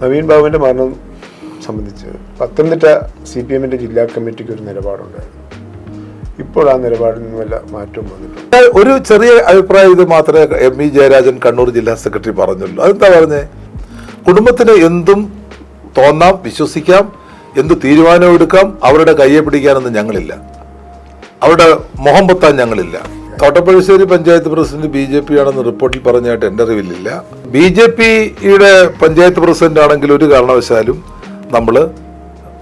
നവീൻ ബാബുവിന്റെ മരണം സംബന്ധിച്ച് പത്തനംതിട്ട സി പി എമ്മിന്റെ ജില്ലാ കമ്മിറ്റിക്ക് ഒരു നിലപാടുണ്ടായിരുന്നു. ഇപ്പോൾ ആ നിലപാടിൽ നിന്ന് വല്ല മാറ്റവും വന്നിട്ടുണ്ട്? ഒരു ചെറിയ അഭിപ്രായം ഇത് മാത്രമേ എം ഇ ജയരാജൻ കണ്ണൂർ ജില്ലാ സെക്രട്ടറി പറഞ്ഞുള്ളൂ. അതെന്താ പറഞ്ഞേ? കുടുംബത്തിന് എന്തും തോന്നാം വിശ്വസിക്കാം എന്ത് തീരുമാനം എടുക്കാം അവരുടെ കയ്യെ പിടിക്കാനൊന്നും ഞങ്ങളില്ല. അവരുടെ മുഖം പൊത്താൻ ഞങ്ങളില്ല. Thottappuzhassery panchayat president B J P ആണെന്ന് റിപ്പോർട്ടിൽ പറഞ്ഞായിട്ട് എന്റെ അറിവിലില്ല. ബി ജെ പിയുടെ പഞ്ചായത്ത് പ്രസിഡന്റ് ആണെങ്കിൽ ഒരു കാരണവശാലും നമ്മൾ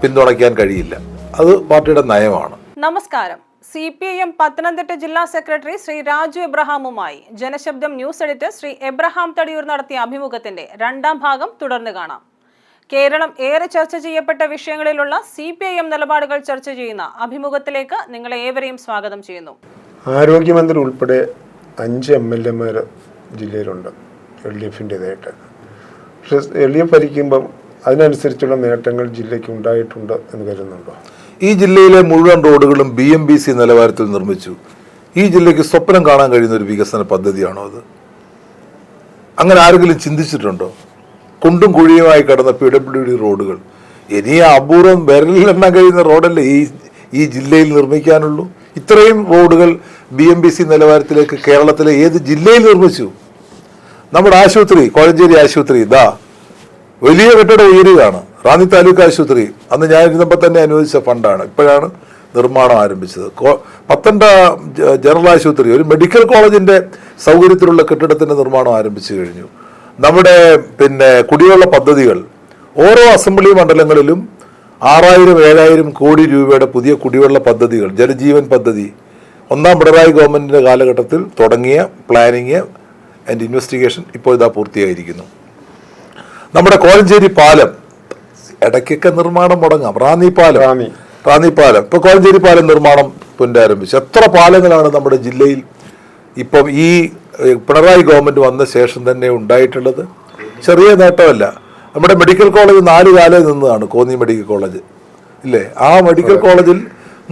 പിന്തുണയ്ക്കാൻ കഴിയില്ല. അത് പാർട്ടിയുടെ നയമാണ്. നമസ്കാരം. C P I M Pathanamthitta ജില്ലാ secretary Shri Raju എബ്രഹാമുമായി Janashabdam news editor Shri Abraham Thadiyoor നടത്തിയ അഭിമുഖത്തിന്റെ രണ്ടാം ഭാഗം തുടർന്ന് കാണാം. കേരളം ഏറെ ചർച്ച ചെയ്യപ്പെട്ട വിഷയങ്ങളിലുള്ള സി പി ഐ എം നിലപാടുകൾ ചർച്ച ചെയ്യുന്ന അഭിമുഖത്തിലേക്ക് നിങ്ങളെ ഏവരെയും സ്വാഗതം ചെയ്യുന്നു. ആരോഗ്യമന്ത്രി ഉൾപ്പെടെ അഞ്ച് എം എൽ എമാർ ജില്ലയിലുണ്ട്. എൽ ഡി എഫിന്റെതായിട്ട് പക്ഷെ എൽ ഡി എഫ് ഭരിക്കുമ്പം അതിനനുസരിച്ചുള്ള നേട്ടങ്ങൾ ജില്ലയ്ക്ക് ഉണ്ടായിട്ടുണ്ട് എന്ന് കരുതുന്നുണ്ടോ? ഈ ജില്ലയിലെ മുഴുവൻ റോഡുകളും ബി എം ബി സി നിലവാരത്തിൽ നിർമ്മിച്ചു. ഈ ജില്ലയ്ക്ക് സ്വപ്നം കാണാൻ കഴിയുന്ന ഒരു വികസന പദ്ധതിയാണോ അത്? അങ്ങനെ ആരെങ്കിലും ചിന്തിച്ചിട്ടുണ്ടോ? കുണ്ടും കുഴിയുമായി കടന്ന പി ഡബ്ല്യു ഡി റോഡുകൾ. ഇനി അപൂർവം വിരലിലെണ്ണാൻ കഴിയുന്ന റോഡല്ലേ ഈ ഈ ജില്ലയിൽ നിർമ്മിക്കാനുള്ളൂ? ഇത്രയും റോഡുകൾ ബി എം ബി സി നിലവാരത്തിലേക്ക് കേരളത്തിലെ ഏത് ജില്ലയിൽ നിർമ്മിച്ചു? നമ്മുടെ ആശുപത്രി കോഴഞ്ചേരി ആശുപത്രി ഇതാ വലിയ കെട്ടിടം ഉയരുകയാണ്. റാന്നി താലൂക്ക് ആശുപത്രി. അന്ന് ഞാൻ ഇരുന്നപ്പോൾ തന്നെ അനുവദിച്ച ഫണ്ടാണ്. ഇപ്പോഴാണ് നിർമ്മാണം ആരംഭിച്ചത്. ജ- ജനറൽ ആശുപത്രി ഒരു മെഡിക്കൽ കോളേജിന്റെ സൗകര്യത്തിലുള്ള കെട്ടിടത്തിന്റെ നിർമ്മാണം ആരംഭിച്ചു കഴിഞ്ഞു. നമ്മുടെ പിന്നെ കുടിവെള്ള പദ്ധതികൾ ഓരോ അസംബ്ലി മണ്ഡലങ്ങളിലും ആറായിരം ഏഴായിരം കോടി രൂപയുടെ പുതിയ കുടിവെള്ള പദ്ധതികൾ ജലജീവൻ പദ്ധതി ഒന്നാം പിണറായി ഗവൺമെന്റിന്റെ കാലഘട്ടത്തിൽ തുടങ്ങിയ പ്ലാനിങ് ആൻഡ് ഇൻവെസ്റ്റിഗേഷൻ ഇപ്പോൾ ഇതാ പൂർത്തിയായിരിക്കുന്നു. നമ്മുടെ കോഴഞ്ചേരി പാലം ഇടയ്ക്കൊക്കെ നിർമ്മാണം മുടങ്ങാം. റാന്നി പാലം. റാന്നി. പാലം. ഇപ്പൊ കോഴഞ്ചേരി പാലം നിർമ്മാണം പുനരാരംഭിച്ചു. എത്ര പാലങ്ങളാണ് നമ്മുടെ ജില്ലയിൽ ഇപ്പം ഈ പിണറായി ഗവൺമെന്റ് വന്ന ശേഷം തന്നെ ഉണ്ടായിട്ടുള്ളത്? ചെറിയ നേട്ടമല്ല. നമ്മുടെ മെഡിക്കൽ കോളേജ് നാല് കാലം നിന്നതാണ് കോന്നി മെഡിക്കൽ കോളേജ്. ഇല്ലേ? ആ മെഡിക്കൽ കോളേജിൽ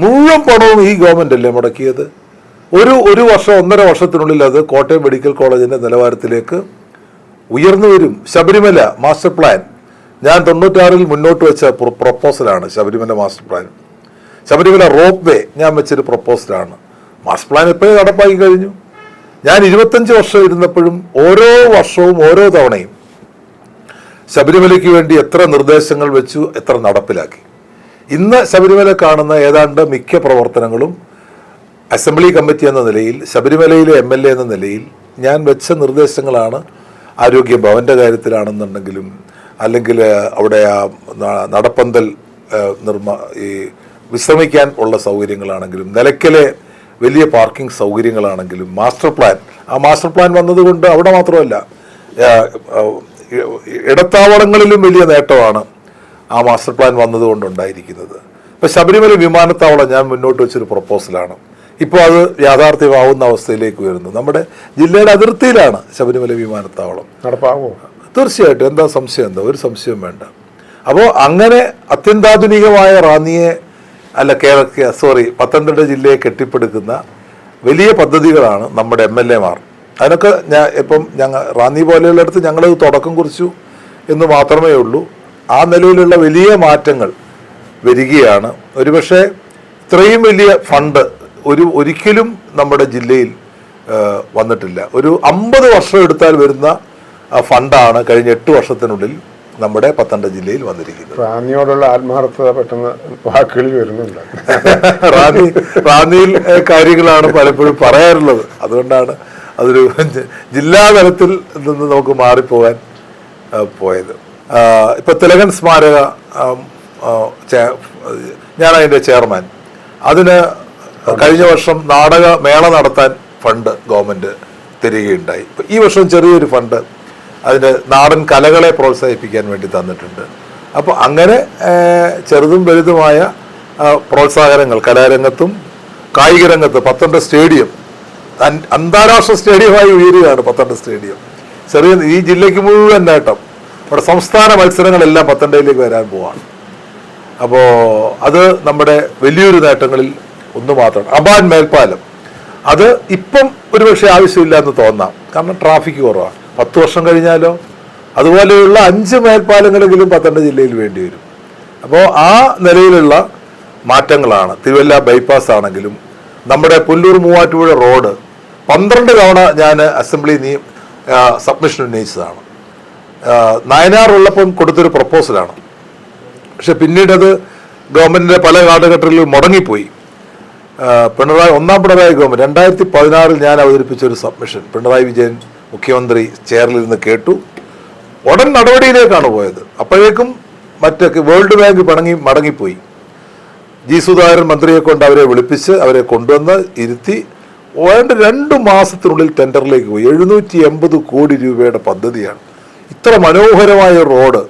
മുഴുവൻ പണവും ഈ ഗവൺമെന്റ് അല്ലേ മുടക്കിയത്? ഒരു ഒരു വർഷം ഒന്നര വർഷത്തിനുള്ളിൽ അത് കോട്ടയം മെഡിക്കൽ കോളേജിന്റെ നിലവാരത്തിലേക്ക് ഉയർന്നു വരും. Sabarimala master plan. ഞാൻ തൊണ്ണൂറ്റാറിൽ മുന്നോട്ട് വെച്ച പ്രൊ- പ്രൊപ്പോസലാണ് Sabarimala master plan. Sabarimala ropeway ഞാൻ വെച്ചൊരു പ്രൊപ്പോസലാണ്. മാസ്റ്റർ പ്ലാൻ എപ്പോഴും നടപ്പാക്കി കഴിഞ്ഞു? ഞാൻ ഇരുപത്തഞ്ച് വർഷം ഇരുന്നപ്പോഴും ഓരോ വർഷവും ഓരോ തവണയും ശബരിമലയ്ക്ക് വേണ്ടി എത്ര നിർദ്ദേശങ്ങൾ വെച്ചു എത്ര നടപ്പിലാക്കി. ഇന്ന് ശബരിമല കാണുന്ന ഏതാണ്ട് മിക്ക പ്രവർത്തനങ്ങളും അസംബ്ലി കമ്മിറ്റി എന്ന നിലയിൽ ശബരിമലയിലെ എം എൽ എ എന്ന നിലയിൽ ഞാൻ വെച്ച നിർദ്ദേശങ്ങളാണ് ആരോഗ്യ ഭവന്റെ കാര്യത്തിലാണെന്നുണ്ടെങ്കിലും അല്ലെങ്കിൽ അവിടെ ആ നടപ്പന്തൽ നിർമ്മ ഈ വിശ്രമിക്കാൻ ഉള്ള സൗകര്യങ്ങളാണെങ്കിലും നിലയ്ക്കലെ വലിയ പാർക്കിംഗ് സൗകര്യങ്ങളാണെങ്കിലും മാസ്റ്റർ പ്ലാൻ. ആ മാസ്റ്റർ പ്ലാൻ വന്നതുകൊണ്ട് അവിടെ മാത്രമല്ല ഇടത്താവളങ്ങളിലും വലിയ നേട്ടമാണ് ആ മാസ്റ്റർ പ്ലാൻ വന്നതുകൊണ്ട് ഉണ്ടായിരിക്കുന്നത് ഇപ്പൊ ശബരിമല വിമാനത്താവളം ഞാൻ മുന്നോട്ട് വെച്ചൊരു പ്രപ്പോസലാണ്. ഇപ്പോൾ അത് യാഥാർത്ഥ്യമാവുന്ന അവസ്ഥയിലേക്ക് വരുന്നു നമ്മുടെ ജില്ലയുടെ അതിർത്തിയിലാണ് ശബരിമല വിമാനത്താവളം. നടപ്പാകുമോ തീർച്ചയായിട്ടും. എന്താ സംശയം? എന്താ? ഒരു സംശയം വേണ്ട. അപ്പോൾ അങ്ങനെ അത്യന്താധുനികമായ റാന്നിയെ അല്ല കേരള സോറി പത്തനംതിട്ട ജില്ലയെ കെട്ടിപ്പടുക്കുന്ന വലിയ പദ്ധതികളാണ് നമ്മുടെ എം എൽ എമാർ. അതിനൊക്കെ ഞാൻ ഇപ്പം ഞങ്ങൾ റാന്നി പോലെയുള്ളിടത്ത് ഞങ്ങളത് തുടക്കം കുറിച്ചു എന്ന് മാത്രമേ ഉള്ളൂ. ആ നിലയിലുള്ള വലിയ മാറ്റങ്ങൾ വരികയാണ്. ഒരുപക്ഷെ ഇത്രയും വലിയ ഫണ്ട് ഒരു ഒരിക്കലും നമ്മുടെ ജില്ലയിൽ വന്നിട്ടില്ല. ഒരു അമ്പത് വർഷം എടുത്താൽ വരുന്ന ഫണ്ടാണ് കഴിഞ്ഞ എട്ട് വർഷത്തിനുള്ളിൽ നമ്മുടെ പത്തനംതിട്ട ജില്ലയിൽ വന്നിരിക്കുന്നത്. റാന്നിയോടുള്ള ആത്മാർത്ഥത പെട്ടെന്ന് വാക്കുകളിൽ വരുന്നുണ്ട്. റാന്നി റാന്നിയിൽ കാര്യങ്ങളാണ് പലപ്പോഴും പറയാറുള്ളത്. അതുകൊണ്ടാണ് അതൊരു ജില്ലാതലത്തിൽ ജില്ലാ തലത്തിൽ നിന്ന് നമുക്ക് മാറിപ്പോകാൻ പോയത്. ഇപ്പൊ തിലകൻ സ്മാരക ഞാൻ ചെയർമാൻ. അതിന് കഴിഞ്ഞ വർഷം നാടക മേള നടത്താൻ ഫണ്ട് ഗവൺമെന്റ് തരികയുണ്ടായി. ഈ വർഷം ചെറിയൊരു ഫണ്ട് അതിന് നാടൻ കലകളെ പ്രോത്സാഹിപ്പിക്കാൻ വേണ്ടി തന്നിട്ടുണ്ട്. അപ്പോൾ അങ്ങനെ ചെറുതും വലുതുമായ പ്രോത്സാഹനങ്ങൾ കലാരംഗത്തും കായിക രംഗത്ത് പത്തനംതിട്ട സ്റ്റേഡിയം അന്താരാഷ്ട്ര സ്റ്റേഡിയമായി ഉയരുകയാണ് പത്തനംതിട്ട സ്റ്റേഡിയം. ചെറിയ ഈ ജില്ലയ്ക്ക് മുഴുവൻ നേട്ടം. ഇവിടെ സംസ്ഥാന മത്സരങ്ങളെല്ലാം പത്തനംതിട്ടയിലേക്ക് വരാൻ പോവാണ്. അപ്പോൾ അത് നമ്മുടെ വലിയൊരു നേട്ടങ്ങളിൽ ഒന്ന് മാത്രമാണ് അബാൻ മേൽപ്പാലം. അത് ഇപ്പം ഒരുപക്ഷെ ആവശ്യമില്ല എന്ന് തോന്നാം. കാരണം ട്രാഫിക് കുറവാണ്. പത്ത് വർഷം കഴിഞ്ഞാലോ? അതുപോലെയുള്ള അഞ്ച് മേൽപ്പാലങ്ങളെങ്കിലും പത്തനംതിട്ട ജില്ലയിൽ വേണ്ടി വരും. അപ്പോൾ ആ നിലയിലുള്ള മാറ്റങ്ങളാണ്. തിരുവല്ല ബൈപ്പാസ് ആണെങ്കിലും നമ്മുടെ പുല്ലൂർ മൂവാറ്റുപുഴ റോഡ് പന്ത്രണ്ട് തവണ ഞാൻ അസംബ്ലി നീ സബ്മിഷൻ ഉന്നയിച്ചതാണ്. നയനാർ ഉള്ളപ്പം കൊടുത്തൊരു പ്രപ്പോസലാണ് പക്ഷെ പിന്നീടത് അത് ഗവൺമെന്റിന്റെ പല കാലഘട്ടങ്ങളിലും മുടങ്ങിപ്പോയി. പിണറായി ഒന്നാം പിണറായി ഗവൺമെന്റ്. രണ്ടായിരത്തി പതിനാറിൽ ഞാൻ അവതരിപ്പിച്ച ഒരു സബ്മിഷൻ. പിണറായി വിജയൻ മുഖ്യമന്ത്രി ചെയറിലിരുന്ന് കേട്ടു. ഉടൻ നടപടിയിലേക്കാണ് പോയത്. അപ്പോഴേക്കും മറ്റൊക്കെ വേൾഡ് ബാങ്ക് പിണങ്ങി മടങ്ങിപ്പോയി. ജി സുധാകരൻ മന്ത്രിയെ കൊണ്ട് അവരെ വിളിപ്പിച്ച് അവരെ കൊണ്ടുവന്ന് ഇരുത്തി വേണ്ട രണ്ട് മാസത്തിനുള്ളിൽ ടെൻഡറിലേക്ക് പോയി. എഴുന്നൂറ്റി എൺപത് കോടി രൂപയുടെ പദ്ധതിയാണ്. ഇത്ര മനോഹരമായ റോഡ്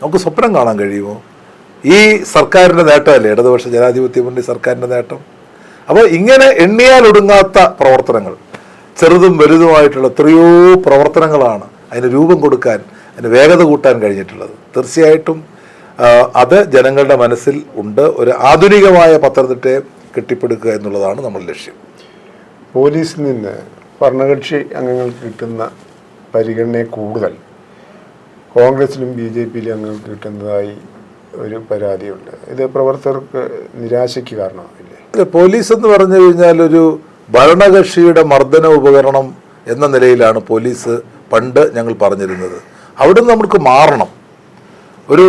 നമുക്ക് സ്വപ്നം കാണാൻ കഴിയുമോ? ഈ സർക്കാരിന്റെ നേട്ടമല്ലേ? ഇടതുപക്ഷ ജനാധിപത്യ മുന്നണി സർക്കാരിന്റെ നേട്ടം? അപ്പോൾ ഇങ്ങനെ എണ്ണിയാൽ ഒടുങ്ങാത്ത പ്രവർത്തനങ്ങൾ ചെറുതും വലുതുമായിട്ടുള്ള എത്രയോ പ്രവർത്തനങ്ങളാണ് അതിന് രൂപം കൊടുക്കാൻ അതിന് വേഗത കൂട്ടാൻ കഴിഞ്ഞിട്ടുള്ളത്. തീർച്ചയായിട്ടും അത് ജനങ്ങളുടെ മനസ്സിൽ ഉണ്ട്. ഒരു ആധുനികമായ പത്തനംതിട്ടയെ കെട്ടിപ്പടുക്കുക എന്നുള്ളതാണ് നമ്മുടെ ലക്ഷ്യം. പോലീസിൽ നിന്ന് ഭരണകക്ഷി അംഗങ്ങൾക്ക് കിട്ടുന്ന പരിഗണനയെ കൂടുതൽ. കോൺഗ്രസിലും ബി ജെ പിയിലും അംഗങ്ങൾക്ക് കിട്ടുന്നതായി ഒരു പരാതിയുണ്ട്. ഇത് പ്രവർത്തകർക്ക് നിരാശയ്ക്ക് കാരണമാവില്ലേ. പോലീസ് എന്ന് പറഞ്ഞു കഴിഞ്ഞാൽ ഒരു ഭരണകക്ഷിയുടെ മർദ്ദന ഉപകരണം എന്ന നിലയിലാണ് പോലീസ് പണ്ട് ഞങ്ങൾ പറഞ്ഞിരുന്നത്. അവിടുന്ന് നമുക്ക് മാറണം. ഒരു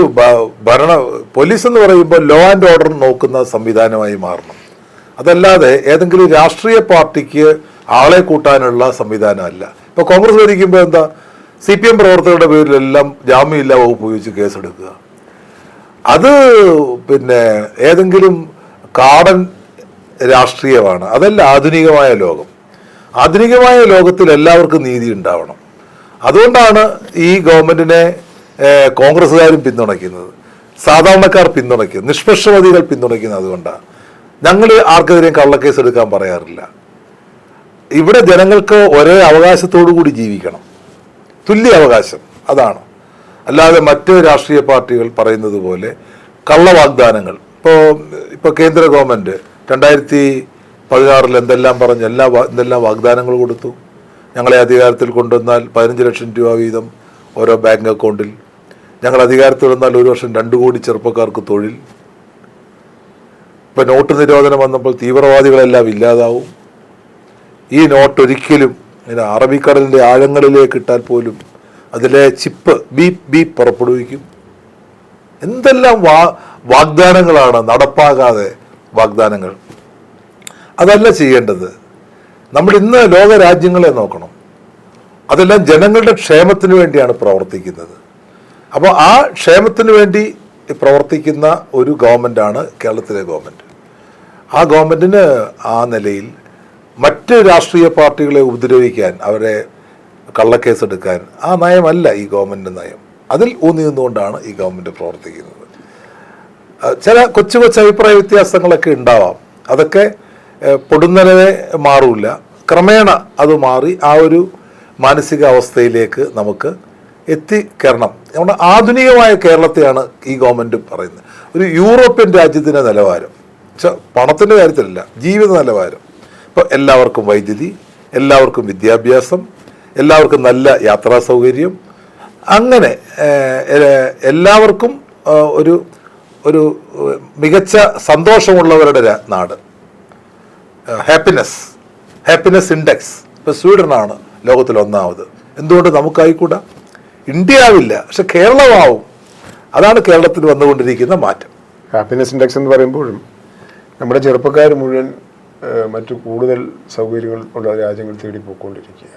ഭരണ പോലീസ് എന്ന് പറയുമ്പോൾ ലോ ആൻഡ് ഓർഡർ നോക്കുന്ന സംവിധാനമായി മാറണം. അതല്ലാതെ ഏതെങ്കിലും രാഷ്ട്രീയ പാർട്ടിക്ക് ആളെ കൂട്ടാനുള്ള സംവിധാനമല്ല. ഇപ്പോൾ കോൺഗ്രസ് ഭരിക്കുമ്പോൾ എന്താ? സി പി എം പ്രവർത്തകരുടെ പേരിലെല്ലാം ജാമ്യമില്ലാ വകുപ്പ് ഉപയോഗിച്ച് കേസെടുക്കുക. അത് പിന്നെ ഏതെങ്കിലും കാടൻ രാഷ്ട്രീയമാണ്. അതല്ല ആധുനികമായ ലോകം. ആധുനികമായ ലോകത്തിൽ എല്ലാവർക്കും നീതി ഉണ്ടാവണം. അതുകൊണ്ടാണ് ഈ ഗവൺമെന്റിനെ കോൺഗ്രസ്സുകാരും പിന്തുണയ്ക്കുന്നത്. സാധാരണക്കാർ പിന്തുണയ്ക്കുന്നത്. നിഷ്പക്ഷമതികൾ പിന്തുണയ്ക്കുന്നത് അതുകൊണ്ടാണ് ഞങ്ങൾ ആർക്കെതിരെയും കള്ളക്കേസ് എടുക്കാൻ പറയാറില്ല. ഇവിടെ ജനങ്ങൾക്ക് ഒരേ അവകാശത്തോടു കൂടി ജീവിക്കണം. തുല്യ അവകാശം. അതാണ്. അല്ലാതെ മറ്റ് രാഷ്ട്രീയ പാർട്ടികൾ പറയുന്നത് പോലെ കള്ളവാഗ്ദാനങ്ങൾ. ഇപ്പോൾ ഇപ്പോൾ കേന്ദ്ര ഗവൺമെന്റ് രണ്ടായിരത്തി പതിനാറിൽ എന്തെല്ലാം പറഞ്ഞ് എല്ലാ എന്തെല്ലാം വാഗ്ദാനങ്ങൾ കൊടുത്തു. ഞങ്ങളെ അധികാരത്തിൽ കൊണ്ടുവന്നാൽ പതിനഞ്ച് ലക്ഷം രൂപ വീതം ഓരോ ബാങ്ക് അക്കൗണ്ടിൽ. ഞങ്ങൾ അധികാരത്തിൽ വന്നാൽ ഒരു വർഷം രണ്ട് കോടി ചെറുപ്പക്കാർക്ക് തൊഴിൽ. ഇപ്പം നോട്ട് നിരോധനം വന്നപ്പോൾ തീവ്രവാദികളെല്ലാം ഇല്ലാതാവും. ഈ നോട്ട് ഒരിക്കലും ഇങ്ങനെ അറബിക്കടലിന്റെ ആഴങ്ങളിലേക്ക് ഇട്ടാൽ പോലും അതിലെ ചിപ്പ് ബീപ് ബീപ് പുറപ്പെടുവിക്കും. എന്തെല്ലാം വാ വാഗ്ദാനങ്ങളാണ് നടപ്പാകാതെ വാഗ്ദാനങ്ങൾ. അതല്ല ചെയ്യേണ്ടത്. നമ്മൾ ഇന്ന് ലോക രാജ്യങ്ങളെ നോക്കണം. അതെല്ലാം ജനങ്ങളുടെ ക്ഷേമത്തിന് വേണ്ടിയാണ് പ്രവർത്തിക്കുന്നത്. അപ്പോൾ ആ ക്ഷേമത്തിന് വേണ്ടി പ്രവർത്തിക്കുന്ന ഒരു ഗവൺമെന്റാണ് കേരളത്തിലെ ഗവൺമെന്റ് ആ ഗവൺമെന്റിന് ആ നിലയിൽ മറ്റ് രാഷ്ട്രീയ പാർട്ടികളെ ഉപദ്രവിക്കാൻ അവരെ കള്ളക്കേസ് എടുക്കാൻ ആ നയമല്ല ഈ ഗവൺമെന്റ് നയം. അതിൽ ഊന്നി നിന്നുകൊണ്ടാണ് ഈ ഗവൺമെന്റ് പ്രവർത്തിക്കുന്നത്. ചില കൊച്ചു കൊച്ചു അഭിപ്രായ വ്യത്യാസങ്ങളൊക്കെ ഉണ്ടാവാം. അതൊക്കെ പൊടുന്നനെ മാറൂല. ക്രമേണ അത് മാറി ആ ഒരു മാനസിക അവസ്ഥയിലേക്ക് നമുക്ക് എത്തിക്കരണം. നമ്മുടെ ആധുനികമായ കേരളത്തെയാണ് ഈ ഗവൺമെന്റ് പറയുന്നത്. ഒരു യൂറോപ്യൻ രാജ്യത്തിന്റെ നിലവാരം. ച- പണത്തിന്റെ കാര്യത്തിലല്ല ജീവിത നിലവാരം. ഇപ്പോൾ എല്ലാവർക്കും വൈദ്യുതി എല്ലാവർക്കും വിദ്യാഭ്യാസം എല്ലാവർക്കും നല്ല യാത്രാ സൗകര്യം. അങ്ങനെ എല്ലാവർക്കും ഒരു ഒരു മികച്ച സന്തോഷമുള്ളവരുടെ നാട്. ഹാപ്പിനെസ് ഹാപ്പിനെസ് ഇൻഡെക്സ് ഇപ്പോൾ സ്വീഡനാണ് ലോകത്തിൽ ഒന്നാമത്. എന്തുകൊണ്ട് നമുക്കായിക്കൂടാ? ഇന്ത്യ ആവില്ല പക്ഷെ കേരളമാവും. അതാണ് കേരളത്തിൽ വന്നുകൊണ്ടിരിക്കുന്ന മാറ്റം. ഹാപ്പിനെസ് ഇൻഡെക്സ് എന്ന് പറയുമ്പോഴും നമ്മുടെ ചെറുപ്പക്കാർ മുഴുവൻ മറ്റു കൂടുതൽ സൗകര്യങ്ങൾ ഉള്ള രാജ്യങ്ങൾ തേടി പോയിക്കൊണ്ടിരിക്കുക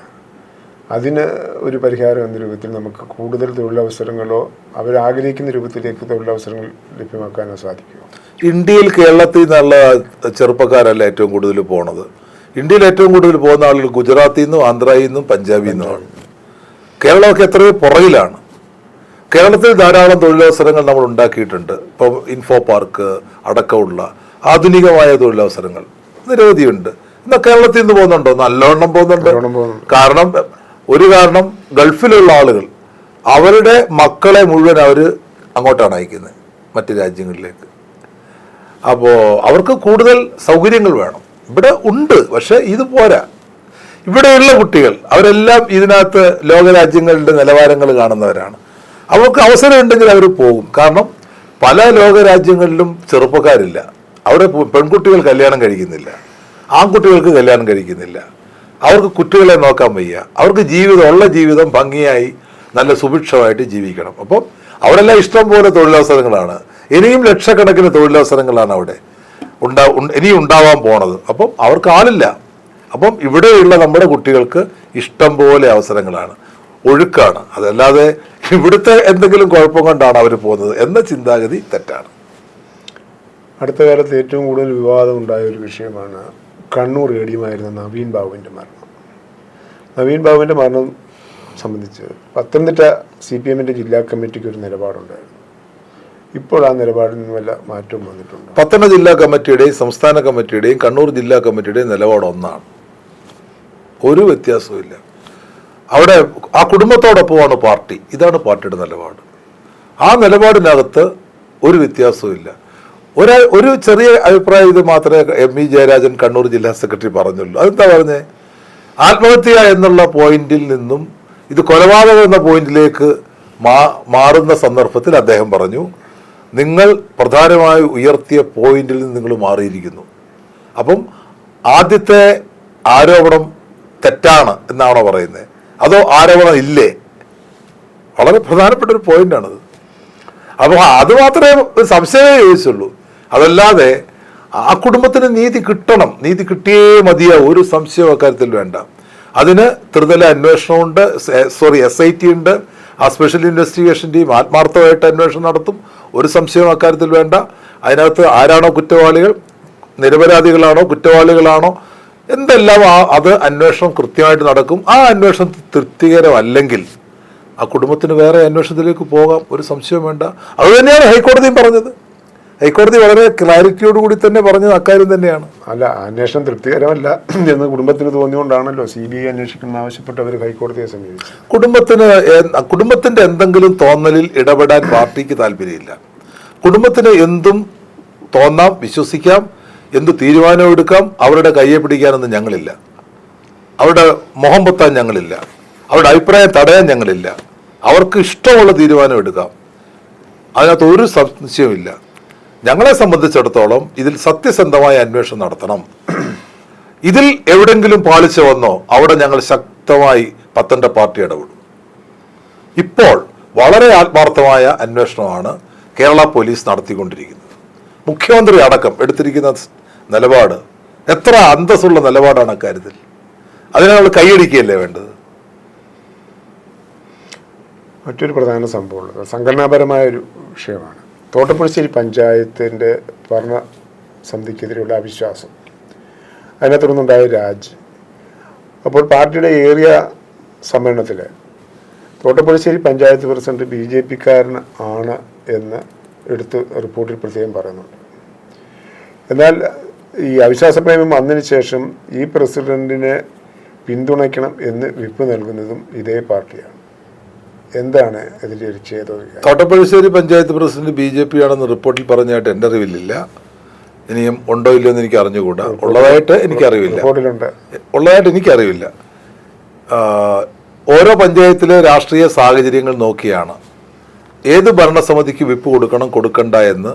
അതിന് ഒരു പരിഹാരം എന്ന രൂപത്തിൽ നമുക്ക് കൂടുതൽ തൊഴിലവസരങ്ങളോ അവരാഗ്രഹിക്കുന്ന രൂപത്തിലേക്ക് തൊഴിലവസരങ്ങൾ ലഭ്യമാക്കാനോ സാധിക്കും. ഇന്ത്യയിൽ കേരളത്തിൽ നിന്നുള്ള ചെറുപ്പക്കാരല്ല ഏറ്റവും കൂടുതൽ പോണത്. ഇന്ത്യയിൽ ഏറ്റവും കൂടുതൽ പോകുന്ന ആളുകൾ ഗുജറാത്തിൽ നിന്നും ആന്ധ്രയിൽ നിന്നും പഞ്ചാബിൽ നിന്നുമാണ് കേരളമൊക്കെ എത്രയോ പുറകിലാണ്. കേരളത്തിൽ ധാരാളം തൊഴിലവസരങ്ങൾ നമ്മൾ ഉണ്ടാക്കിയിട്ടുണ്ട്. ഇപ്പം ഇൻഫോ പാർക്ക് അടക്കമുള്ള ആധുനികമായ തൊഴിലവസരങ്ങൾ. നിരവധിയുണ്ട്. എന്നാൽ കേരളത്തിൽ നിന്ന് പോകുന്നുണ്ടോ. നല്ലോണം പോകുന്നുണ്ട്. കാരണം ഒരു കാരണം ഗൾഫിലുള്ള ആളുകൾ അവരുടെ മക്കളെ മുഴുവൻ അവർ അങ്ങോട്ടാണ് അയക്കുന്നത് മറ്റ് രാജ്യങ്ങളിലേക്ക്. അപ്പോൾ അവർക്ക് കൂടുതൽ സൗകര്യങ്ങൾ വേണം. ഇവിടെ ഉണ്ട് പക്ഷേ ഇത് പോരാ. ഇവിടെയുള്ള കുട്ടികൾ അവരെല്ലാം ഇതിനകത്ത് ലോകരാജ്യങ്ങളുടെ നിലവാരങ്ങൾ കാണുന്നവരാണ്. അവർക്ക് അവസരമുണ്ടെങ്കിൽ അവർ പോകും. കാരണം പല ലോകരാജ്യങ്ങളിലും ചെറുപ്പക്കാരില്ല. അവിടെ പെൺകുട്ടികൾ കല്യാണം കഴിക്കുന്നില്ല. ആൺകുട്ടികൾക്ക് കല്യാണം കഴിക്കുന്നില്ല. അവർക്ക് കുട്ടികളെ നോക്കാൻ വയ്യ. അവർക്ക് ജീവിതം ഉള്ള ജീവിതം ഭംഗിയായി നല്ല സുഭിക്ഷമായിട്ട് ജീവിക്കണം. അപ്പം അവിടെല്ലാം ഇഷ്ടം പോലെ തൊഴിലവസരങ്ങളാണ്. ഇനിയും ലക്ഷക്കണക്കിന് തൊഴിലവസരങ്ങളാണ് അവിടെ. ഉണ്ടാ ഇനിയും ഉണ്ടാവാൻ പോണത്. അപ്പം അവർക്ക് ആളില്ല. അപ്പം ഇവിടെയുള്ള നമ്മുടെ കുട്ടികൾക്ക് ഇഷ്ടം പോലെ അവസരങ്ങളാണ്. ഒഴുക്കാണ്. അതല്ലാതെ ഇവിടുത്തെ എന്തെങ്കിലും കുഴപ്പം കൊണ്ടാണ് അവർ പോകുന്നത് എന്ന ചിന്താഗതി തെറ്റാണ്. അടുത്ത കാലത്ത് ഏറ്റവും കൂടുതൽ വിവാദം ഉണ്ടായ ഒരു വിഷയമാണ് കണ്ണൂർ റേഡിയമായിരുന്ന നവീൻ ബാബുവിന്റെ മരണം. നവീൻ ബാബുവിന്റെ മരണം സംബന്ധിച്ച് പത്തനംതിട്ട സി പി എമ്മിന്റെ ജില്ലാ കമ്മിറ്റിക്ക് ഒരു നിലപാടുണ്ടായിരുന്നു. ഇപ്പോൾ ആ നിലപാടിൽ നിന്നും വല്ല മാറ്റവും വന്നിട്ടുണ്ട്? പത്തനംതിട്ട ജില്ലാ കമ്മിറ്റിയുടെയും സംസ്ഥാന കമ്മിറ്റിയുടെയും കണ്ണൂർ ജില്ലാ കമ്മിറ്റിയുടെയും നിലപാട് ഒന്നാണ്. ഒരു വ്യത്യാസവും ഇല്ല അവിടെ ആ കുടുംബത്തോടൊപ്പമാണ് പാർട്ടി. ഇതാണ് പാർട്ടിയുടെ നിലപാട്. ആ നിലപാടിനകത്ത് ഒരു വ്യത്യാസവും ഇല്ല ഒരു ഒരു ചെറിയ അഭിപ്രായം ഇത് മാത്രമേ എം ഇ ജയരാജൻ കണ്ണൂർ ജില്ലാ സെക്രട്ടറി പറഞ്ഞുള്ളൂ. അതെന്താ പറഞ്ഞേ? ആത്മഹത്യ എന്നുള്ള പോയിന്റിൽ നിന്നും ഇത് കൊലപാതകം എന്ന പോയിന്റിലേക്ക് മാറുന്ന സന്ദർഭത്തിൽ അദ്ദേഹം പറഞ്ഞു നിങ്ങൾ പ്രധാനമായി ഉയർത്തിയ പോയിന്റിൽ നിന്ന് നിങ്ങൾ മാറിയിരിക്കുന്നു. അപ്പം ആദ്യത്തെ ആരോപണം തെറ്റാണ് എന്നാണോ പറയുന്നത് അതോ ആരോപണം ഇല്ലേ? വളരെ പ്രധാനപ്പെട്ട ഒരു പോയിന്റാണത്. അപ്പോൾ അത് മാത്രമേ ഒരു സംശയമേ ചോദിച്ചുള്ളൂ. അതല്ലാതെ ആ കുടുംബത്തിന് നീതി കിട്ടണം. നീതി കിട്ടിയേ മതിയാവും ഒരു സംശയവും അക്കാര്യത്തിൽ വേണ്ട. അതിന് ത്രിതല അന്വേഷണമുണ്ട് സോറി എസ് ഐ ടി ഉണ്ട്. ആ സ്പെഷ്യൽ ഇൻവെസ്റ്റിഗേഷൻ ടീം ആത്മാർത്ഥമായിട്ട് അന്വേഷണം നടത്തും. ഒരു സംശയവും അക്കാര്യത്തിൽ വേണ്ട. അതിനകത്ത് ആരാണോ കുറ്റവാളികൾ നിരപരാധികളാണോ കുറ്റവാളികളാണോ എന്തെല്ലാം ആ അത് അന്വേഷണം കൃത്യമായിട്ട് നടക്കും. ആ അന്വേഷണം തൃപ്തികരമല്ലെങ്കിൽ ആ കുടുംബത്തിന് വേറെ അന്വേഷണത്തിലേക്ക് പോകാം. ഒരു സംശയം വേണ്ട. അതുതന്നെയാണ് ഹൈക്കോടതിയും പറഞ്ഞത്. ഹൈക്കോടതി വളരെ ക്ലാരിറ്റിയോട് കൂടി തന്നെ പറഞ്ഞത് അക്കാര്യം തന്നെയാണ്. അല്ല അന്വേഷണം തൃപ്തികരമല്ല എന്ന് കുടുംബത്തിന് തോന്നിയോണ്ടാണല്ലോ സി ബി ഐ അന്വേഷിക്കണം ആവശ്യപ്പെട്ട് അവർ ഹൈക്കോടതിയെ സമീപിച്ചു കുടുംബത്തിന് കുടുംബത്തിന്റെ എന്തെങ്കിലും തോന്നലിൽ ഇടപെടാൻ പാർട്ടിക്ക് താല്പര്യമില്ല. കുടുംബത്തിന് എന്തും തോന്നാം വിശ്വസിക്കാം എന്ത് തീരുമാനം എടുക്കാം അവരുടെ കയ്യെ പിടിക്കാനൊന്നും ഞങ്ങളില്ല. അവരുടെ മുഖം പൊത്താൻ ഞങ്ങളില്ല. അവരുടെ അഭിപ്രായം തടയാൻ ഞങ്ങളില്ല. അവർക്ക് ഇഷ്ടമുള്ള തീരുമാനം എടുക്കാം. അതിനകത്ത് ഒരു സംശയവുമില്ല. ഞങ്ങളെ സംബന്ധിച്ചിടത്തോളം ഇതിൽ സത്യസന്ധമായ അന്വേഷണം നടത്തണം. ഇതിൽ എവിടെങ്കിലും പാളിച്ച വന്നോ അവിടെ ഞങ്ങൾ ശക്തമായി പത്തന്റെ പാർട്ടി ഇടപെടും. ഇപ്പോൾ വളരെ ആത്മാർത്ഥമായ അന്വേഷണമാണ് കേരള പോലീസ് നടത്തിക്കൊണ്ടിരിക്കുന്നത്. മുഖ്യമന്ത്രി അടക്കം എടുത്തിരിക്കുന്ന നിലപാട് എത്ര അന്തസ്സുള്ള നിലപാടാണ് അക്കാര്യത്തിൽ? അതിനെ നമ്മൾ കൈയടിക്കുകയല്ലേ വേണ്ടത്? മറ്റൊരു പ്രധാന സംഭവമുള്ളത് സംഘടനാപരമായ ഒരു വിഷയമാണ്. തോട്ടപ്പുഴശ്ശേരി പഞ്ചായത്തിന്റെ ഭരണ സമിതിക്കെതിരെയുള്ള അവിശ്വാസം. അതിനെ തുടർന്നുണ്ടായ രാജ്. അപ്പോൾ പാർട്ടിയുടെ ഏറിയ സമ്മേളനത്തിൽ Thottappuzhassery panchayat president B J പിക്കാരൻ ആണ് എന്ന് എടുത്ത് റിപ്പോർട്ടിൽ പ്രത്യേകം പറയുന്നുണ്ട്. എന്നാൽ ഈ അവിശ്വാസ പ്രമേയം വന്നതിന് ശേഷം ഈ പ്രസിഡന്റിനെ പിന്തുണയ്ക്കണം എന്ന് വിപ്പ് നൽകുന്നതും ഇതേ പാർട്ടിയാണ്. എന്താണ് ഇതിന്റെ ഒരു ഛേദവികാരം Thottappuzhassery panchayat president B J P ആണെന്ന് റിപ്പോർട്ടിൽ പറഞ്ഞായിട്ട് എന്റെ അറിവിലില്ല. ഇനിയും ഉണ്ടോ ഇല്ലയോ എന്ന് എനിക്ക് അറിഞ്ഞുകൂടാ. ഉള്ളതായിട്ട് എനിക്കറിവില്ല. ഉള്ളതായിട്ട് എനിക്കറിവില്ല. ഓരോ പഞ്ചായത്തിലെ രാഷ്ട്രീയ സാഹചര്യങ്ങൾ നോക്കിയാണ് ഏത് ഭരണസമിതിക്ക് വിപ്പ് കൊടുക്കണം കൊടുക്കണ്ട എന്ന്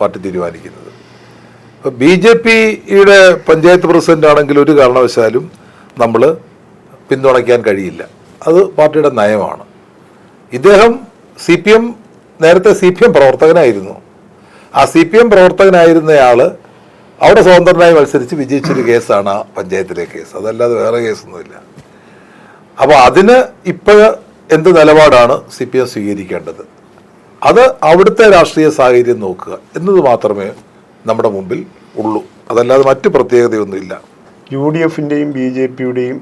പാർട്ടി തീരുമാനിക്കുന്നത്. ബി ജെ പിയുടെ പഞ്ചായത്ത് പ്രസിഡന്റ് ആണെങ്കിൽ ഒരു കാരണവശാലും നമ്മൾ പിന്തുണയ്ക്കാൻ കഴിയില്ല. അത് പാർട്ടിയുടെ നയമാണ്. ഇദ്ദേഹം സി പി എം നേരത്തെ സി പി എം പ്രവർത്തകനായിരുന്നു. ആ സി പി എം പ്രവർത്തകനായിരുന്നയാൾ അവിടെ സ്വതന്ത്രനായി മത്സരിച്ച് വിജയിച്ചൊരു കേസാണ് ആ പഞ്ചായത്തിലെ കേസ്. അതല്ലാതെ വേറെ കേസൊന്നുമില്ല. അപ്പോൾ അതിന് ഇപ്പോൾ എന്ത് നിലപാടാണ് സി പി എം സ്വീകരിക്കേണ്ടത്? അത് അവിടുത്തെ രാഷ്ട്രീയ സാഹചര്യം നോക്കുക എന്നത് മാത്രമേ നമ്മുടെ മുമ്പിൽ ഉള്ളൂ. അതല്ലാതെ മറ്റു പ്രത്യേകതയൊന്നുമില്ല. യു ഡി എഫിന്റെയും ബി ജെ പിയുടെയും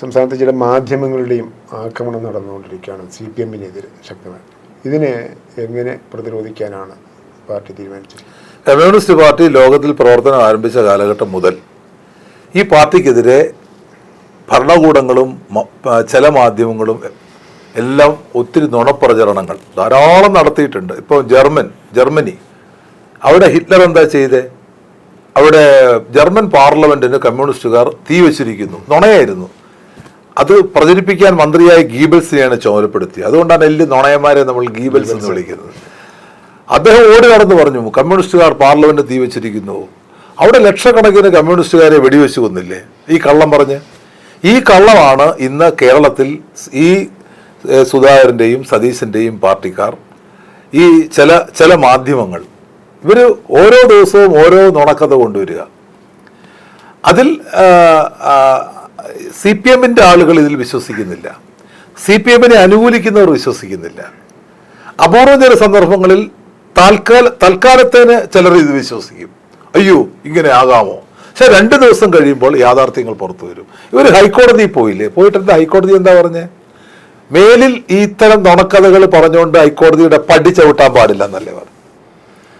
സംസ്ഥാനത്തെ ചില മാധ്യമങ്ങളുടെയും ആക്രമണം നടന്നുകൊണ്ടിരിക്കുകയാണ് സി പി എമ്മിനെതിരെ ശക്തമായി. ഇതിനെ എങ്ങനെ പ്രതിരോധിക്കാനാണ് പാർട്ടി തീരുമാനിച്ചത് കമ്മ്യൂണിസ്റ്റ് പാർട്ടി ലോകത്തിൽ പ്രവർത്തനം ആരംഭിച്ച കാലഘട്ടം മുതൽ ഈ പാർട്ടിക്കെതിരെ ഭരണകൂടങ്ങളും ചില മാധ്യമങ്ങളും എല്ലാം ഒത്തിരി നുണപ്രചരണങ്ങൾ ധാരാളം നടത്തിയിട്ടുണ്ട്. ഇപ്പോൾ ജർമ്മൻ ജർമ്മനി അവിടെ ഹിറ്റ്ലർ എന്താ ചെയ്തേ? അവിടെ ജർമ്മൻ പാർലമെന്റിന് കമ്മ്യൂണിസ്റ്റുകാർ തീ വെച്ചിരിക്കുന്നു നുണയായിരുന്നു. അത് പ്രചരിപ്പിക്കാൻ മന്ത്രിയായ ഗീബൽസിനെയാണ് ചുമതലപ്പെടുത്തി അതുകൊണ്ടാണ് എല്ല് നോണയന്മാരെ നമ്മൾ ഗീബൽസ് എന്ന് വിളിക്കുന്നത്. അദ്ദേഹം ഓടി നടന്ന് പറഞ്ഞു കമ്മ്യൂണിസ്റ്റുകാർ പാർലമെന്റ് തീ വെച്ചിരിക്കുന്നു. അവിടെ ലക്ഷക്കണക്കിന് കമ്മ്യൂണിസ്റ്റുകാരെ വെടിവെച്ച് കൊന്നില്ലേ? ഈ കള്ളം പറഞ്ഞ്. ഈ കള്ളമാണ് ഇന്ന് കേരളത്തിൽ ഈ സുധാകരന്റെയും സതീശന്റെയും പാർട്ടിക്കാർ ഈ ചില ചില മാധ്യമങ്ങൾ ഇവർ ഓരോ ദിവസവും ഓരോ നുണക്കഥ കൊണ്ടുവരിക. അതിൽ സി പി എമ്മിന്റെ ആളുകൾ ഇതിൽ വിശ്വസിക്കുന്നില്ല. സി പി എമ്മിനെ അനുകൂലിക്കുന്നവർ വിശ്വസിക്കുന്നില്ല. അപൂർവം ചില സന്ദർഭങ്ങളിൽ താൽക്കാല തൽക്കാലത്തേന് ചിലർ ഇത് വിശ്വസിക്കും. അയ്യോ ഇങ്ങനെ ആകാമോ? പക്ഷെ രണ്ട് ദിവസം കഴിയുമ്പോൾ യാഥാർത്ഥ്യങ്ങൾ പുറത്തു വരും. ഇവർ ഹൈക്കോടതിയിൽ പോയില്ലേ? പോയിട്ട് ഹൈക്കോടതി എന്താ പറഞ്ഞേ? മേലിൽ ഈ ഇത്തരം നുണക്കഥകൾ പറഞ്ഞുകൊണ്ട് ഹൈക്കോടതിയുടെ പടി ചവിട്ടാൻ പാടില്ല എന്നല്ലേ പറഞ്ഞു.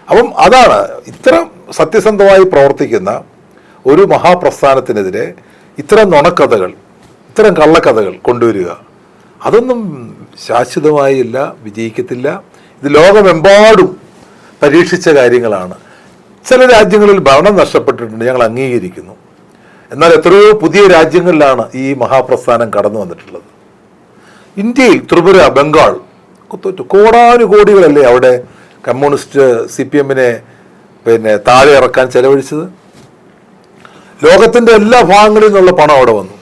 അപ്പം അതാണ് ഇത്തരം സത്യസന്ധമായി പ്രവർത്തിക്കുന്ന ഒരു മഹാപ്രസ്ഥാനത്തിനെതിരെ ഇത്തരം നുണക്കഥകൾ ഇത്തരം കള്ളക്കഥകൾ കൊണ്ടുവരിക അതൊന്നും ശാശ്വതമായില്ല വിജയിക്കത്തില്ല. ഇത് ലോകമെമ്പാടും പരീക്ഷിച്ച കാര്യങ്ങളാണ്. ചില രാജ്യങ്ങളിൽ ഭരണം നഷ്ടപ്പെട്ടിട്ടുണ്ട് ഞങ്ങൾ അംഗീകരിക്കുന്നു. എന്നാൽ എത്രയോ പുതിയ രാജ്യങ്ങളിലാണ് ഈ മഹാപ്രസ്ഥാനം കടന്നു വന്നിട്ടുള്ളത്. ഇന്ത്യയിൽ ത്രിപുര ബംഗാൾ കോടാനുകോടികളല്ലേ അവിടെ കമ്മ്യൂണിസ്റ്റ് സി പി എമ്മിനെ പിന്നെ താഴെ ഇറക്കാൻ ചെലവഴിച്ചത്? ലോകത്തിന്റെ എല്ലാ ഭാഗങ്ങളിൽ നിന്നുള്ള പണം അവിടെ വന്നു.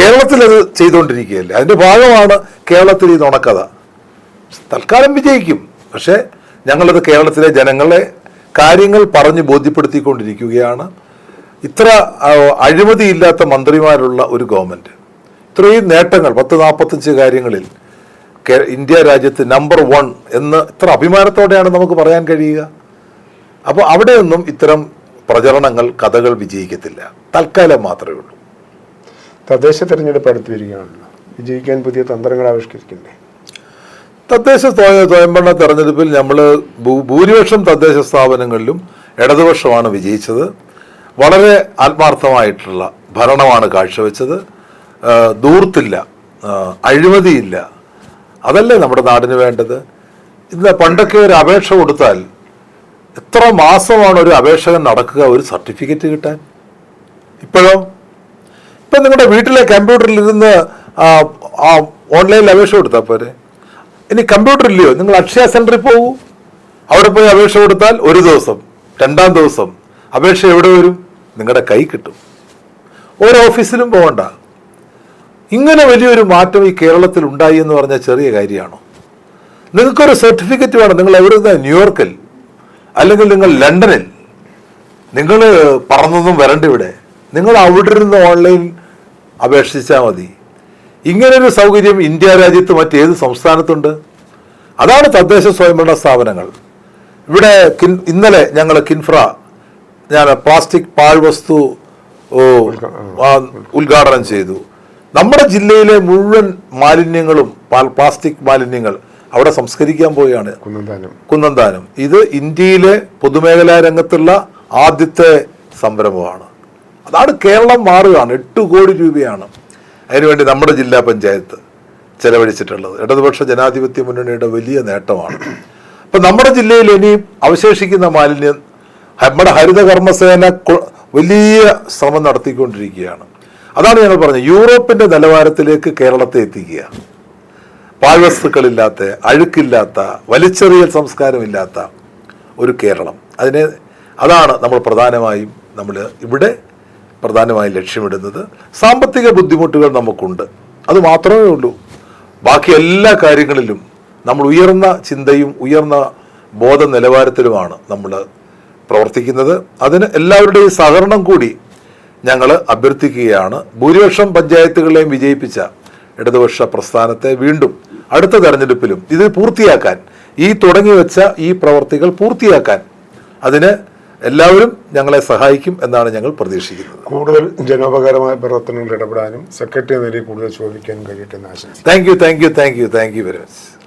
കേരളത്തിൽ അത് ചെയ്തുകൊണ്ടിരിക്കുകയല്ലേ? അതിന്റെ ഭാഗമാണ് കേരളത്തിൽ ഈ നുണക്കഥ. തൽക്കാലം വിജയിക്കും. പക്ഷേ ഞങ്ങളത് കേരളത്തിലെ ജനങ്ങളെ കാര്യങ്ങൾ പറഞ്ഞ് ബോധ്യപ്പെടുത്തിക്കൊണ്ടിരിക്കുകയാണ്. ഇത്ര അഴിമതിയില്ലാത്ത മന്ത്രിമാരുള്ള ഒരു ഗവൺമെന്റ്. ഇത്രയും നേട്ടങ്ങൾ പത്ത് നാൽപ്പത്തഞ്ച് കാര്യങ്ങളിൽ ഇന്ത്യ രാജ്യത്ത് നമ്പർ വൺ എന്ന് ഇത്ര അഭിമാനത്തോടെയാണ് നമുക്ക് പറയാൻ കഴിയുക. അപ്പോൾ അവിടെയൊന്നും ഇത്തരം പ്രചരണങ്ങൾ കഥകൾ വിജയിക്കത്തില്ല. തൽക്കാലം മാത്രമേ ഉള്ളൂ. തദ്ദേശ തെരഞ്ഞെടുപ്പ് അടുത്ത് വരികയാണല്ലോ വിജയിക്കാൻ പുതിയ തന്ത്രങ്ങൾ ആവിഷ്കരിക്കണ്ടേ? തദ്ദേശ സ്വയ- സ്വയംഭരണ തെരഞ്ഞെടുപ്പിൽ നമ്മൾ ഭൂരിപക്ഷം തദ്ദേശ സ്ഥാപനങ്ങളിലും ഇടതുപക്ഷമാണ് വിജയിച്ചത്. വളരെ ആത്മാർത്ഥമായിട്ടുള്ള ഭരണമാണ് കാഴ്ചവെച്ചത്. ദൂർത്തില്ല അഴിമതിയില്ല. അതല്ലേ നമ്മുടെ നാടിന് വേണ്ടത്? ഇന്ന് പണ്ടൊക്കെ ഒരു അപേക്ഷ കൊടുത്താൽ എത്ര മാസമാണ് ഒരു അപേക്ഷകൻ നടക്കുക ഒരു സർട്ടിഫിക്കറ്റ് കിട്ടാൻ? ഇപ്പോഴോ? ഇപ്പം നിങ്ങളുടെ വീട്ടിലെ കമ്പ്യൂട്ടറിൽ ഇരുന്ന് ഓൺലൈനിൽ അപേക്ഷ കൊടുത്താൽ പോരെ? ഇനി കമ്പ്യൂട്ടർ ഇല്ലയോ? നിങ്ങൾ അക്ഷയ സെന്ററിൽ പോകൂ. അവിടെ പോയി അപേക്ഷ കൊടുത്താൽ ഒരു ദിവസം രണ്ടാം ദിവസം അപേക്ഷ എവിടെ വരും? നിങ്ങളുടെ കൈ കിട്ടും. ഓരോ ഓഫീസിലും പോകണ്ട. ഇങ്ങനെ വലിയൊരു മാറ്റം ഈ കേരളത്തിൽ ഉണ്ടായി എന്ന് പറഞ്ഞാൽ ചെറിയ കാര്യമാണോ? നിങ്ങൾക്കൊരു സർട്ടിഫിക്കറ്റ് വേണം. നിങ്ങൾ എവിടെ ന്യൂയോർക്കിൽ അല്ലെങ്കിൽ നിങ്ങൾ ലണ്ടനിൽ നിങ്ങൾ പറന്നൊന്നും വരണ്ട ഇവിടെ. നിങ്ങൾ അവിടെ ഇരുന്ന് ഓൺലൈൻ അപേക്ഷിച്ചാൽ മതി. ഇങ്ങനൊരു സൗകര്യം ഇന്ത്യ രാജ്യത്ത് മറ്റേത് സംസ്ഥാനത്തുണ്ട്. അതാണ് തദ്ദേശ സ്വയംഭരണ സ്ഥാപനങ്ങൾ. ഇവിടെ കിൻ ഇന്നലെ ഞങ്ങൾ കിൻഫ്ര ഞാൻ പ്ലാസ്റ്റിക് പാഴ്വസ്തു ഉദ്ഘാടനം ചെയ്തു. നമ്മുടെ ജില്ലയിലെ മുഴുവൻ മാലിന്യങ്ങളും പ്ലാസ്റ്റിക് മാലിന്യങ്ങൾ അവിടെ സംസ്കരിക്കാൻ പോവുകയാണ്. കുന്നന്താനം. കുന്നന്താനം. ഇത് ഇന്ത്യയിലെ പൊതുമേഖലാ രംഗത്തുള്ള ആദ്യത്തെ സംരംഭമാണ്. അതാണ് കേരളം മാറുകയാണ്. എട്ട് കോടി രൂപയാണ് അതിനുവേണ്ടി നമ്മുടെ ജില്ലാ പഞ്ചായത്ത് ചെലവഴിച്ചിട്ടുള്ളത്. ഇടതുപക്ഷ ജനാധിപത്യ മുന്നണിയുടെ വലിയ നേട്ടമാണ്. അപ്പൊ നമ്മുടെ ജില്ലയിൽ ഇനി അവശേഷിക്കുന്ന മാലിന്യം നമ്മുടെ ഹരിത കർമ്മസേന വലിയ ശ്രമം നടത്തിക്കൊണ്ടിരിക്കുകയാണ്. അതാണ് ഞങ്ങൾ പറഞ്ഞത്. യൂറോപ്പിന്റെ നിലവാരത്തിലേക്ക് കേരളത്തെ എത്തിക്കുക. പാഴ്വസ്തുക്കളില്ലാത്ത അഴുക്കില്ലാത്ത വലിച്ചെറിയൽ സംസ്കാരമില്ലാത്ത ഒരു കേരളം. അതിനെ അതാണ് നമ്മൾ പ്രധാനമായും നമ്മൾ ഇവിടെ പ്രധാനമായും ലക്ഷ്യമിടുന്നത്. സാമ്പത്തിക ബുദ്ധിമുട്ടുകൾ നമുക്കുണ്ട്. അത് മാത്രമേ ഉള്ളൂ. ബാക്കി എല്ലാ കാര്യങ്ങളിലും നമ്മൾ ഉയർന്ന ചിന്തയും ഉയർന്ന ബോധ നിലവാരത്തിലുമാണ് നമ്മൾ പ്രവർത്തിക്കുന്നത്. അതിന് എല്ലാവരുടെയും സഹകരണം കൂടി ഞങ്ങൾ അഭ്യർത്ഥിക്കുകയാണ്. ഭൂരിപക്ഷം പഞ്ചായത്തുകളെയും വിജയിപ്പിച്ച ഇടതുപക്ഷ പ്രസ്ഥാനത്തെ വീണ്ടും അടുത്ത തെരഞ്ഞെടുപ്പിലും ഇത് പൂർത്തിയാക്കാൻ ഈ തുടങ്ങി വെച്ച ഈ പ്രവർത്തികൾ പൂർത്തിയാക്കാൻ അതിന് എല്ലാവരും ഞങ്ങളെ സഹായിക്കും എന്നാണ് ഞങ്ങൾ പ്രതീക്ഷിക്കുന്നത്. കൂടുതൽ ജനോപകാരമായ പ്രവർത്തനങ്ങളിൽ ഇടപെടാനും സെക്രട്ടറി നേരി നിലയിൽ കൂടുതൽ ചോദിക്കാനും കഴിയട്ടെ എന്ന് ആശംസിക്കുന്നു. Thank you thank you thank you thank you very much